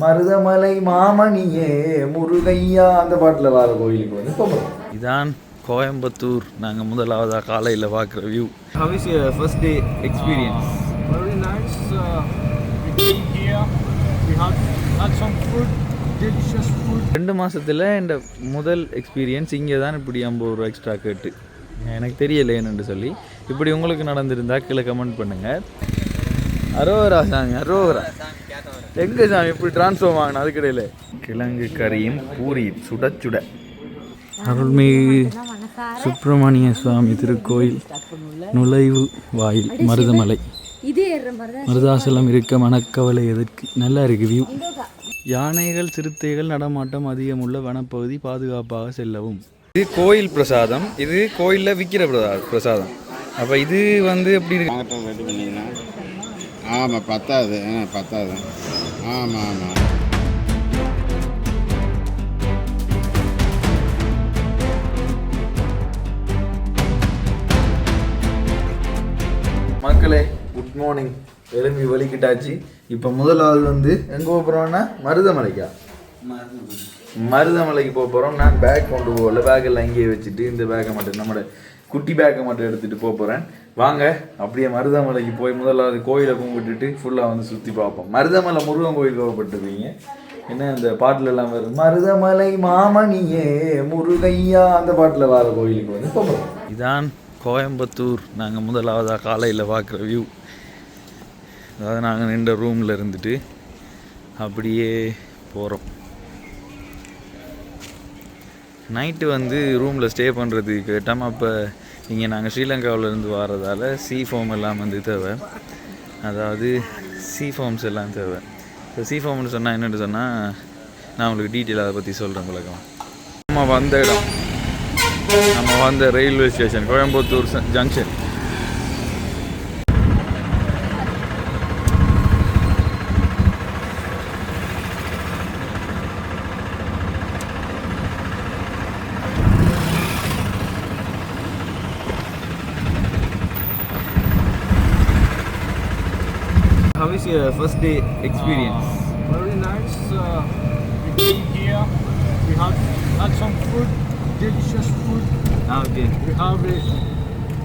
மருதமலை மாமணியே முருகையா அந்த பாட்டில் வர கோயிலுக்கு வந்து போகிறோம் இதான் கோயம்புத்தூர் நாங்கள் முதலாவதாக காலையில் பார்க்குற view How is your first day experience? Very nice. We came here. We had had some food, delicious food. ரெண்டு மாசத்துல இந்த முதல் எக்ஸ்பீரியன்ஸ் இங்கே தான் இப்படி ஐம்பது ரூபா எக்ஸ்ட்ரா கேட்டு எனக்கு தெரியல என்னன்னு சொல்லி இப்படி உங்களுக்கு நடந்திருந்தா கீழே கமெண்ட் பண்ணுங்க அரோவரா சாமி அரோவரா எங்க சாமி இப்படி டிரான்ஸ்ஃபார்ம் ஆகணும் அதுக்கிடையில? கிழங்கு கறியும் பூரியும் சுட சுட. அருள்மிகு சுப்பிரமணிய சுவாமி திருக்கோயில் நுழைவு வாயில் மருதமலை. மருதாசலம் இருக்க. மணக்கவலை எதற்கு? நல்லா இருக்கு வியூ யானைகள் சிறுத்தைகள் நடமாட்டம் அதிகமுள்ள வனப்பகுதி பாதுகாப்பாக செல்லவும். இது கோயில் பிரசாதம். இது கோயிலில் விற்கிற பிரசா- பிரசாதம். அப்போ இது வந்து எப்படி இருக்கு? ஆமாம் பத்தாது. ஆ பத்தாது. ஆமாம் ஆமாம் மக்களே குட் மார்னிங் எழும்பி வலிக்கிட்டாச்சு. இப்போ முதலாவது வந்து எங்கே போகிறோம்னா மருதமலைக்கா? மருதமலைக்கு போக போகிறோம் நான் பேக் கொண்டு போகல பேக் எல்லாம் இங்கேயே வச்சுட்டு இந்த பேக்கை மட்டும் நம்மளோட குட்டி பேக்கை மட்டும் எடுத்துகிட்டு போக போகிறேன் வாங்க அப்படியே மருதமலைக்கு போய் முதலாவது கோயிலை கும்பிட்டுட்டு ஃபுல்லாக வந்து சுற்றி பார்ப்போம். மருதமலை முருகன் கோயில் கோவப்பட்டிருக்கீங்க. என்ன இந்த பாட்டில் எல்லாம் வரும் மருதமலை மாமணியே முருகையா அந்த பாட்டில் வர கோயிலுக்கு வந்து போகிறோம் இதான் கோயம்புத்தூர். நாங்கள் முதலாவதாக காலையில் பார்க்குற வியூ அதாவது நாங்கள் நின்ற ரூமில் இருந்துட்டு அப்படியே போகிறோம் நைட்டு வந்து ரூமில் ஸ்டே பண்ணுறதுக்கு கேட்டோம் அப்போ இங்கே நாங்கள் ஸ்ரீலங்காவிலேருந்து வர்றதால சி ஃபார்ம் எல்லாம் வந்து தேவை. அதாவது சி ஃபார்ம்ஸ் எல்லாம் தேவை. இப்போ சி ஃபார்ம்னு சொன்னால் என்னென்னு சொன்னால் நான் உங்களுக்கு டீட்டெயில் அதை பற்றி சொல்கிறேன் பழக்கம் நம்ம வந்த இடம். நம்ம வந்த railway station Coimbatore junction is your first day experience? Uh, very nice. Uh, we came here. We had had some food, delicious food. Ah, okay. We have a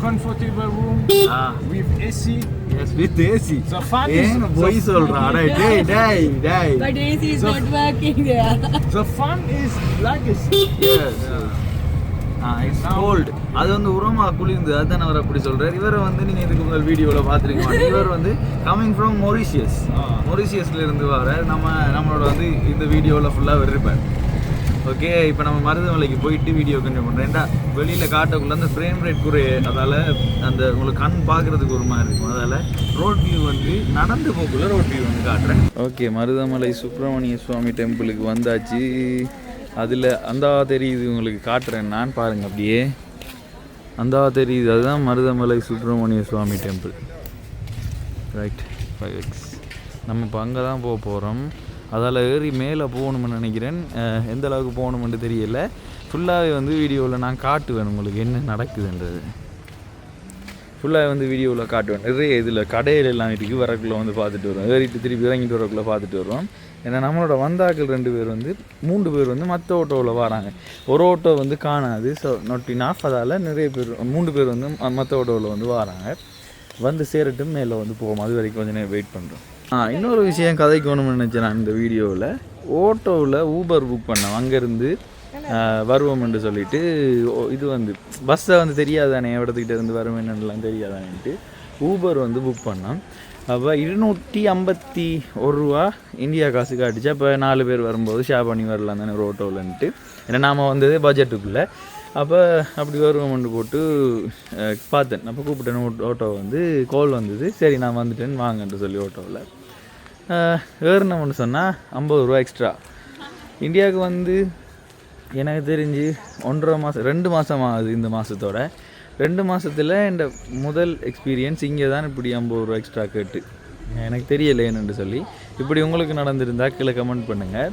comfortable room ah. with AC. Yes, with the AC. The fan eh, is. voice all right. Day, day, day. But AC is the, not working there. the fan is like a. Yes. Yeah. Ah, it's now, cold. அது வந்து உரமா குளிர்ந்து அதுதான் அவர் அப்படி சொல்றாரு. இவரை வந்து நீங்க இதுக்கு முதல் வீடியோல பாத்துருக்க மாட்டீங்க இவர் வந்து கமிங் ஃப்ரம் மொரிஷியஸ் மொரிஷியஸ்ல இருந்து வர நம்ம நம்மளோட வந்து இந்த வீடியோல ஃபுல்லா இருப்பார். ஓகே இப்போ நம்ம மருதமலைக்கு போயிட்டு வீடியோ கண்டினியூ பண்ணுறேன் ஏன்டா வெளியில் காட்டக்குள்ள அந்த ஃப்ரேம் ரேட் குறைய அதால் அந்த உங்களுக்கு கண் பார்க்குறதுக்கு ஒரு மாதிரி இருக்கும். அதால் ரோட் வியூ வந்து நடந்து போக்குள்ள ரோட் வியூ வந்து காட்டுறேன். ஓகே மருதமலை சுப்பிரமணிய சுவாமி டெம்பிளுக்கு வந்தாச்சு. அதில் அந்தா தெரியுது உங்களுக்கு காட்டுறேன். நான் பாருங்க அப்படியே. அந்தா தெரியுது அதுதான் Marudamalai Subramaniya Swamy temple right five X நம்ம இப்போ அங்கே தான் போக போகிறோம் அதால் ஏறி மேலே போகணும்னு நினைக்கிறேன். எந்த அளவுக்கு போகணுமென்று தெரியல. ஃபுல்லாகவே வந்து வீடியோவில் நான் காட்டுவேன் உங்களுக்கு என்ன நடக்குதுன்றது. ஃபுல்லாக வந்து வீடியோவில் காட்டுவேன். நிறைய இதில் கடையில் எல்லாம் இருக்குது வரக்குள்ளே வந்து பார்த்துட்டு வருவோம். ஏறிட்டு திருப்பி இறங்கிட்டு வரக்குள்ளே பார்த்துட்டு வருவோம். ஏன்னா நம்மளோட வந்தாக்கள் ரெண்டு பேர் வந்து மூன்று பேர் வந்து மற்ற ஆட்டோவில் வராங்க. ஒரு ஆட்டோ வந்து காணாது. ஸோ நொட்டி இனாஃப் அதால் நிறைய பேர் மூன்று பேர் வந்து மற்ற ஆட்டோவில் வந்து வராங்க. வந்து சேரட்டும் மேலே வந்து போவோம். அது வரைக்கும் கொஞ்சம் நேரம் வெயிட் பண்ணுறோம் ஆ இன்னொரு விஷயம் கதைக்கணும்னு நினச்சேன் நான் இந்த வீடியோவில். ஓட்டோவில் ஊபர் புக் பண்ணேன். அங்கேருந்து வருவோம்னு சொல்லிட்டு ஓ- இது வந்து பஸ்ஸை வந்து தெரியாதானே இடத்துக்கிட்ட இருந்து வருவேன்னுலாம் தெரியாதானேன்ட்டு ஊபர் வந்து புக் பண்ணோம் அப்போ இருநூற்றி ஐம்பத்தி ஒரு ரூபா இந்தியா காசு காட்டுச்சு. அப்போ நாலு பேர் வரும்போது ஷேர் பண்ணி வரலாம் தானே ஒரு ஆட்டோவில்ன்ட்டு ஏன்னா நாம் வந்தது பட்ஜெட்டுக்குள்ளே அப்போ அப்படி வருவோம்னு போட்டு பார்த்தேன். அப்போ கூப்பிட்டேன் ஆட்டோ வந்து கால் வந்தது. சரி நான் வந்துட்டேன்னு வாங்கன்ட்டு சொல்லி ஆட்டோவில் ஏறினோம்னு சொன்னால் ஐம்பது ரூபா எக்ஸ்ட்ரா இந்தியாவுக்கு வந்து எனக்கு தெரிஞ்சு ஒன்றரை மாதம் ரெண்டு மாதம் ஆகுது இந்த மாதத்தோட ரெண்டு மாதத்தில் இந்த முதல் எக்ஸ்பீரியன்ஸ் இங்கே தான் இப்படி ஐம்பது ரூபா எக்ஸ்ட்ரா கேட்டு. எனக்கு தெரியல ஏன்னு சொல்லி. இப்படி உங்களுக்கு நடந்திருந்தா கீழே கமெண்ட் பண்ணுங்கள்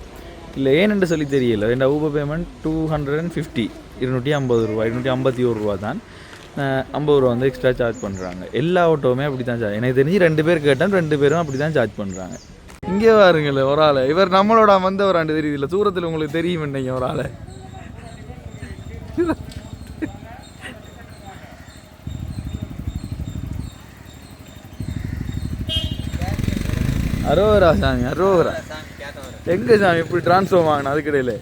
இல்லை ஏன்னு சொல்லி தெரியல. இந்த Uber payment two hundred and fifty இருநூற்றி ஐம்பது ரூபா இருநூற்றி ஐம்பத்தி ஒரு ரூபா தான். ஐம்பது ரூபா வந்து எக்ஸ்ட்ரா சார்ஜ் பண்ணுறாங்க எல்லா ஆட்டோவுமே அப்படி தான் சார்ஜ் எனக்கு தெரிஞ்சு ரெண்டு பேர் கேட்டேன் ரெண்டு பேரும் அப்படி தான் சார்ஜ் பண்ணுறாங்க இங்கே பாருங்களே ஒரு ஆள். இவர் நம்மளோட வந்தவராண்டு தெரியுதுல்ல? தூரத்தில் உங்களுக்கு தெரியும் என்னைங்க ஒரு ஆளை? அரோவரா சாமி அரோவரா எங்க சாமி இப்படி டிரான்ஸ்ஃபார்ம் ஆகணும் அதுக்கிடையில?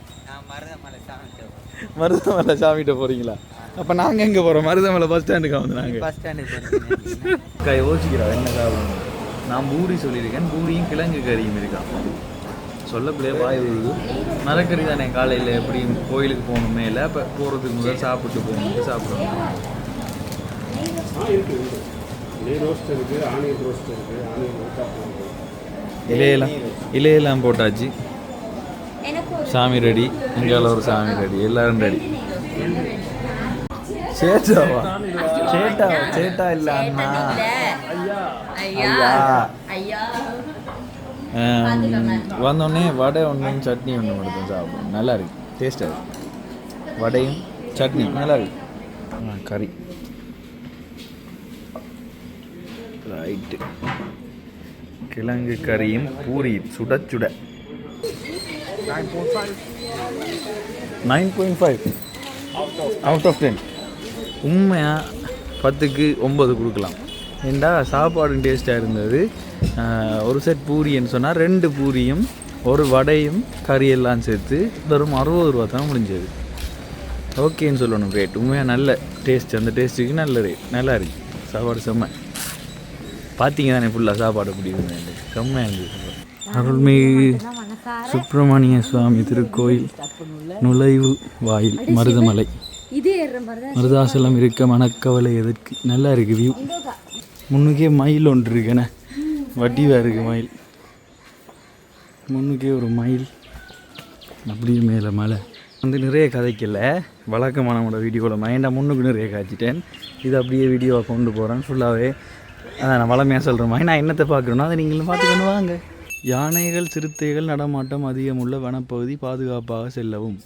மருதமலை சாமிகிட்ட போறீங்களா? அப்ப நாங்க எங்க போறோம்? மருதமலை பஸ் ஸ்டாண்டுக்கு வந்து நாங்க. பஸ் ஸ்டாண்டு கை யோசிக்கிறா என்ன சாப்பிடணும்? நான் பூரி சொல்லியிருக்கேன். பூரியும் கிழங்கு கறியும் இருக்கான் சொல்லப்பிள்ளையே வாய் விழுது மரக்கறி தானே காலையில் எப்படி கோயிலுக்கு போகணுமே இல்லை இப்போ போகிறதுக்கு முதல் சாப்பிட்டு போகணும்னு சாப்பிடணும் இலையெல்லாம் இலையெல்லாம் போட்டாச்சு. சாமி ரெடி இங்கால ஒரு சாமி ரெடி எல்லாரும் ரெடி. சேட்டாவா சேட்டா சேட்டா இல்ல அண்ணா. ஐயா. வந்தோடனே வடை ஒன்றும் சட்னி ஒன்று மட்டும் சாப்பிடும் நல்லா இருக்கு. டேஸ்டாக இருக்கு. வடையும் சட்னி நல்லா இருக்கு. கறி. ரைட்டு கிழங்கு கறியும் பூரி சுட சுட. Nine point five out of ten உண்மையாக பத்துக்கு ஒம்பது கொடுக்கலாம். ஏண்டா சாப்பாடும் டேஸ்ட்டாக இருந்தது. ஒரு செட் பூரின்னு சொன்னால் ரெண்டு பூரியும் ஒரு வடையும் கறி எல்லாம் சேர்த்து வெறும் அறுபது ரூபா தான் முடிஞ்சது. ஓகேன்னு சொல்லணும் ரேட் உண்மையாக நல்ல டேஸ்ட் அந்த டேஸ்ட்டுக்கு நல்ல ரேட் நல்லா இருக்கு. சாப்பாடு செம்ம. பார்த்தீங்க தானே ஃபுல்லாக சாப்பாடு இருந்தது செம்மையாக இருந்தது அருள்மிகு சுப்பிரமணிய சுவாமி திருக்கோயில் நுழைவு வாயில் மருதமலை. மருதாசலம். இருக்க மனக்கவலை எதற்கு? நல்லா இருக்கு வியூ முன்னுக்கே மயில் ஒன்று இருக்குண்ணே. வட்டிவா இருக்கு மயில். முன்னுக்கே ஒரு மயில். அப்படியே மேலே மலை. வந்து நிறைய கதைக்கல. வழக்கமான நம்மளோட வீடியோவில் மைண்டாக முன்னுக்கு நிறைய காய்ச்சிட்டேன்? இது அப்படியே வீடியோவை கொண்டு போகிறேன் ஃபுல்லாகவே அதான் நான் வளமையாக சொல்கிறேன் நான் என்னத்தை பார்க்குறேன்னா அதை நீங்களும் பார்த்துக்கணும் வாங்க. யானைகள் சிறுத்தைகள் நடமாட்டம் அதிகமுள்ள வனப்பகுதி பாதுகாப்பாக செல்லவும்.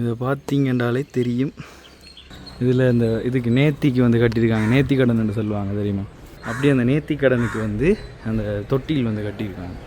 இதை பார்த்தீங்கன்றாலே தெரியும். இதில் இந்த இதுக்கு நேத்திக்கு வந்து கட்டியிருக்காங்க. நேத்தி கடன் சொல்லுவாங்க தெரியுமா? அப்படியே அந்த நேத்தி கடனுக்கு வந்து அந்த தொட்டியில் வந்து கட்டியிருக்காங்க.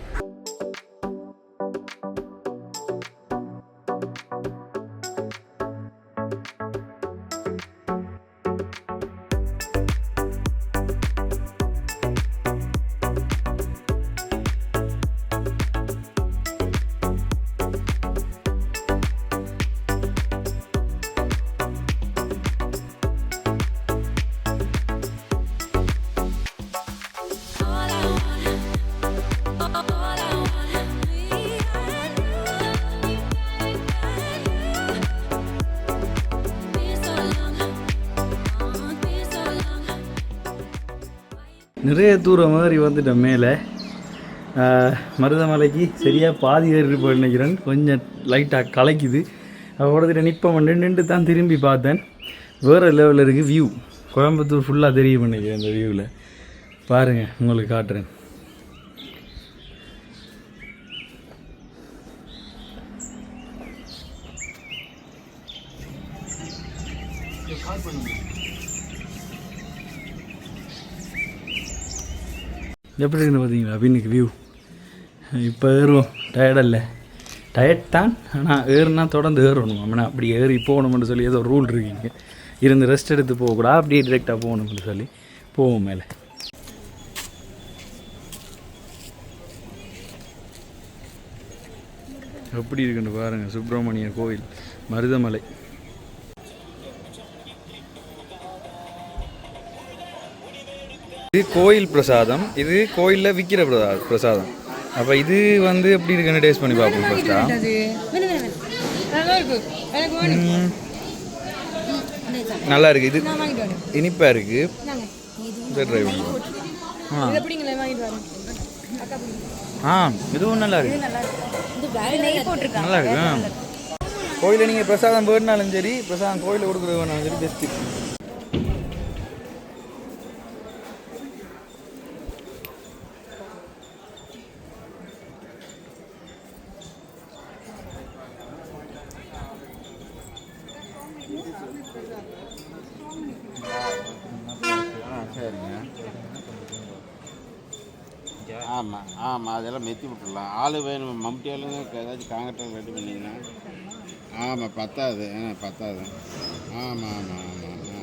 நிறைய தூரம் மாதிரி வந்துட்டேன் மேலே. மருதமலைக்கு சரியாக பாதி ஏறி போய் நினைக்கிறேன். கொஞ்சம் லைட்டாக கலைக்குது. ஓடத்துல நிற்பம் நின்று தான் திரும்பி பார்த்தேன். வேறு லெவலில் இருக்குது வியூ கோயம்புத்தூர் ஃபுல்லாக தெரியும் நினைக்கிறேன் அந்த வியூவில் பாருங்கள் உங்களுக்கு காட்டுறேன். எப்படி இருக்குன்னு பார்த்தீங்களா? அப்படின்னு வியூ இப்போ ஏறுவோம். டயர்டாக டயர்ட் தான் ஆனால் ஏறுனா தொடர்ந்து ஏறணும். அப்படின்னா அப்படி ஏறி போகணும்னு சொல்லி ஏதோ ரூல் இருக்கீங்க இருந்து ரெஸ்ட் எடுத்து போகக்கூடாது அப்படியே டிரெக்டாக போகணும்னு சொல்லி போவோம் மேலே. எப்படி இருக்குன்னு பாருங்கள் சுப்பிரமணிய கோயில் மருதமலை. இது கோயில் பிரசாதம். இது கோயிலில் விற்கிற பிரசா பிரசாதம். அப்போ இது வந்து எப்படி இருக்குன்னு டேஸ்ட் பண்ணி பார்ப்போம் ஃபர்ஸ்டா நல்லா இருக்கு. இது இனிப்பாக இருக்கு. ட்ரை பண்ணுவோம் ஆ. இதுவும் நல்லா இருக்கு. நல்லா இருக்கு. கோயிலில் நீங்கள் பிரசாதம் வேணுனாலும் சரி பிரசாதம் கோயிலில் கொடுக்குறது வேணாலும் சரி பெஸ்ட்டு ஆ சரிங்க. ஆமாம் ஆமாம் அதெல்லாம் மெத்தி விட்டுடலாம். ஆள் வேணும் மம்முட்டி ஏதாச்சும் காங்கிரஸ் ரெடி பண்ணிங்கன்னா ஆமாம் பத்தாது. ஆ பத்தாது. ஆமாம் ஆமாம் ஆமாம் ஆ.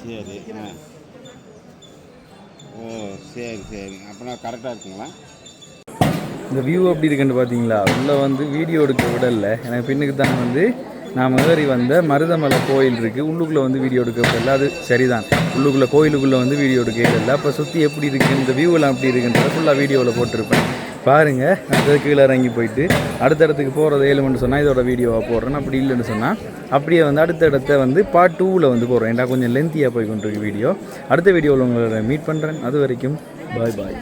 சரி ஆ. ஓ சரி சரி. அப்படின்னா கரெக்டாக இருக்குங்களா? இந்த வியூ எப்படி இருக்குன்னு பார்த்தீங்களா? உள்ளே வந்து வீடியோ எடுக்க விடலை. எனக்கு பின்னுக்கு தான் வந்து நான் ஏறி வந்த மருதமலை கோயில் இருக்குது உள்ளுக்குள்ளே வந்து வீடியோ எடுக்க அது சரிதான். உள்ளுக்குள்ளே கோயிலுக்குள்ளே வந்து வீடியோ எடுக்க அப்போ சுற்றி எப்படி இருக்குது இந்த வியூவெல்லாம் எப்படி இருக்குன்றத ஃபுல்லாக வீடியோவில் போட்டிருப்பேன். பாருங்கள் அடுத்தது கீழே இறங்கி போயிட்டு அடுத்த இடத்துக்கு போகிறது ஏழுமென்று சொன்னால் இதோட வீடியோவாக போடுறேன் அப்படி இல்லைன்னு சொன்னால் அப்படியே வந்து அடுத்த இடத்த வந்து பார்ட் டூவில் வந்து போடுறேன். ஏன்டா கொஞ்சம் லென்த்தியாக போய் கொண்டிருக்கு வீடியோ அடுத்த வீடியோவில் உங்களை மீட் பண்ணுறேன் அது வரைக்கும் பாய் பாய்